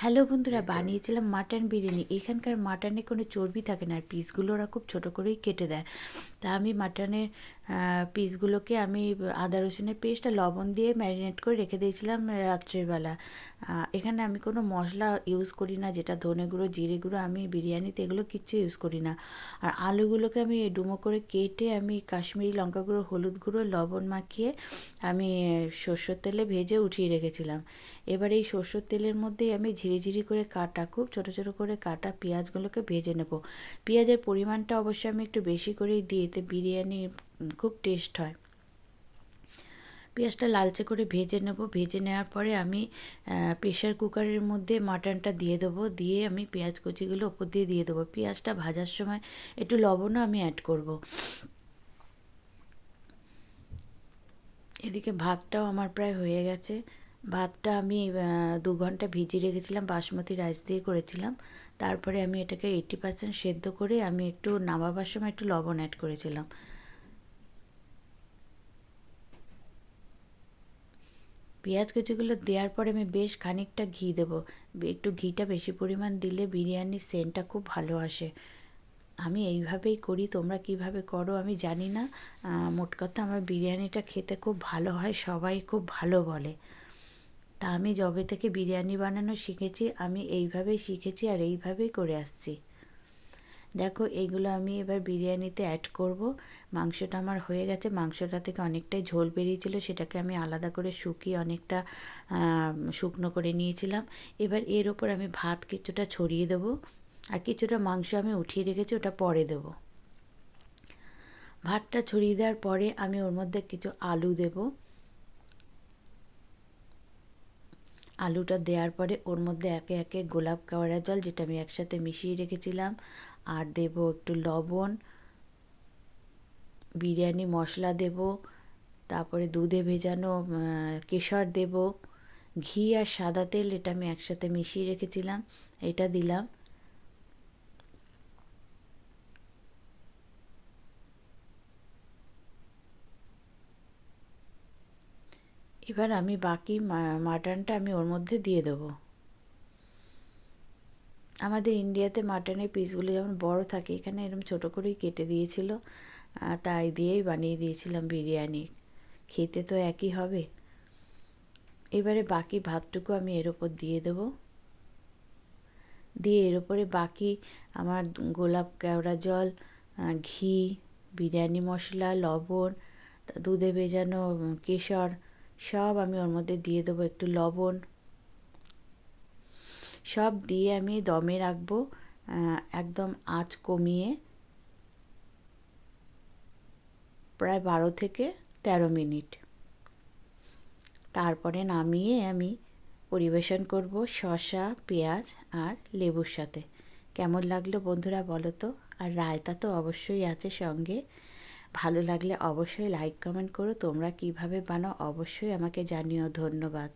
Hello বন্ধুরা বানিয়েছিলাম mutton biryani. এখানকার মাটনে কোনো চর্বি থাকে না আর পিসগুলো ওরা খুব ছোটো করেই কেটে দেয়। তা আমি মাটনের পিসগুলোকে আমি আদা রসুনের পেস্টটা লবণ দিয়ে ম্যারিনেট করে রেখে দিয়েছিলাম রাত্রেবেলা এখানে আমি কোনো মশলা ইউজ করি না যেটা ধনে গুঁড়ো জিরে গুঁড়ো আমি বিরিয়ানিতে এগুলো কিচ্ছু ইউজ করি না। আর আলুগুলোকে আমি ডুমো করে কেটে আমি কাশ্মীরি লঙ্কা গুঁড়ো হলুদ গুঁড়ো লবণ মাখিয়ে আমি সর্ষের তেলে ভেজে উঠিয়ে রেখেছিলাম। এবার এই সর্ষের তেলের মধ্যেই আমি ঝিরিঝিরি করে কাটা, খুব ছোটো ছোটো করে কাটা পেঁয়াজগুলোকে ভেজে নেব। পেঁয়াজের পরিমাণটা অবশ্যই আমি একটু বেশি করেই দিই এতে বিরিয়ানি খুব টেস্ট হয়। পেঁয়াজটা লালচে করে ভেজে নেব। ভেজে নেওয়ার পরে আমি প্রেশার কুকারের মধ্যে মাটনটা দিয়ে দেবো। দিয়ে আমি পেঁয়াজ কুচিগুলো ওপর দিয়ে দিয়ে দেবো। পেঁয়াজটা ভাজার সময় একটু লবণও আমি অ্যাড করব। এদিকে ভাতটাও আমার প্রায় হয়ে গেছে। ভাতটা আমি দু ঘণ্টা ভিজিয়ে রেখেছিলাম, বাসমতি রাইস দিয়ে করেছিলাম। তারপরে আমি এটাকে এইটি পার্সেন্ট সেদ্ধ করে আমি একটু নামাবার সময় একটু লবণ অ্যাড করেছিলাম। পেঁয়াজ কুচিগুলো দেওয়ার পরে আমি বেশ খানিকটা ঘি দেবো। একটু ঘিটা বেশি পরিমাণ দিলে বিরিয়ানির সেন্টটা খুব ভালো আসে। আমি এইভাবেই করি, তোমরা কীভাবে করো আমি জানি না। মোট কথা আমার বিরিয়ানিটা খেতে খুব ভালো হয়, সবাই খুব ভালো বলে। তা আমি যবে থেকে বিরিয়ানি বানানো শিখেছি, আমি এইভাবেই শিখেছি আর এইভাবেই করে আসছি। দেখো, এইগুলো আমি এবার বিরিয়ানিতে অ্যাড করব। মাংসটা আমার হয়ে গেছে, মাংসটা থেকে অনেকটাই ঝোল বেরিয়েছিল, সেটাকে আমি আলাদা করে শুকিয়ে অনেকটা শুকনো করে নিয়েছিলাম। এবার এর ওপর আমি ভাত কিছুটা ছড়িয়ে দেবো আর কিছুটা মাংস আমি উঠিয়ে রেখেছি, ওটা পরে দেবো। ভাতটা ছড়িয়ে দেওয়ার পরে আমি ওর মধ্যে কিছু আলু দেবো। আলুটা দেওয়ার পরে ওর মধ্যে একে একে গোলাপ কাওয়ারা জল, যেটা আমি একসাথে মিশিয়ে রেখেছিলাম। আর দেব একটু লবণ, বিরিয়ানি মশলা দেব, তারপরে দুধে ভেজানো কেশর দেব, ঘি আর সাদা তেল, এটা আমি একসাথে মিশিয়ে রেখেছিলাম। এটা দিলাম। এবার আমি বাকি মাটনটা আমি ওর মধ্যে দিয়ে দেবো। আমাদের ইন্ডিয়াতে মাটনের পিসগুলো যেমন বড় থাকে, এখানে এরকম ছোটো করেই কেটে দিয়েছিল তাই দিয়েই বানিয়ে দিয়েছিলাম বিরিয়ানি। খেতে তো একই হবে। এবারে বাকি ভাতটুকু আমি এর ওপর দিয়ে দেবো। দিয়ে এর ওপরে বাকি আমার গোলাপ কেওড়া জল ঘি, বিরিয়ানি মশলা, লবণ, দুধে ভেজানো কেশর সব আমি ওর মধ্যে দিয়ে দেবো একটু লবণ। সব দিয়ে আমি দমে রাখব একদম আঁচ কমিয়ে প্রায় বারো থেকে তেরো মিনিট। তারপরে নামিয়ে আমি পরিবেশন করব শসা, পেঁয়াজ আর লেবুর সাথে। কেমন লাগল বন্ধুরা বলো তো? আর রায়তা তো অবশ্যই আছে সঙ্গে। ভালো লাগলে অবশ্যই লাইক কমেন্ট করো। তোমরা কীভাবে বানাও? অবশ্যই আমাকে জানিও। ধন্যবাদ।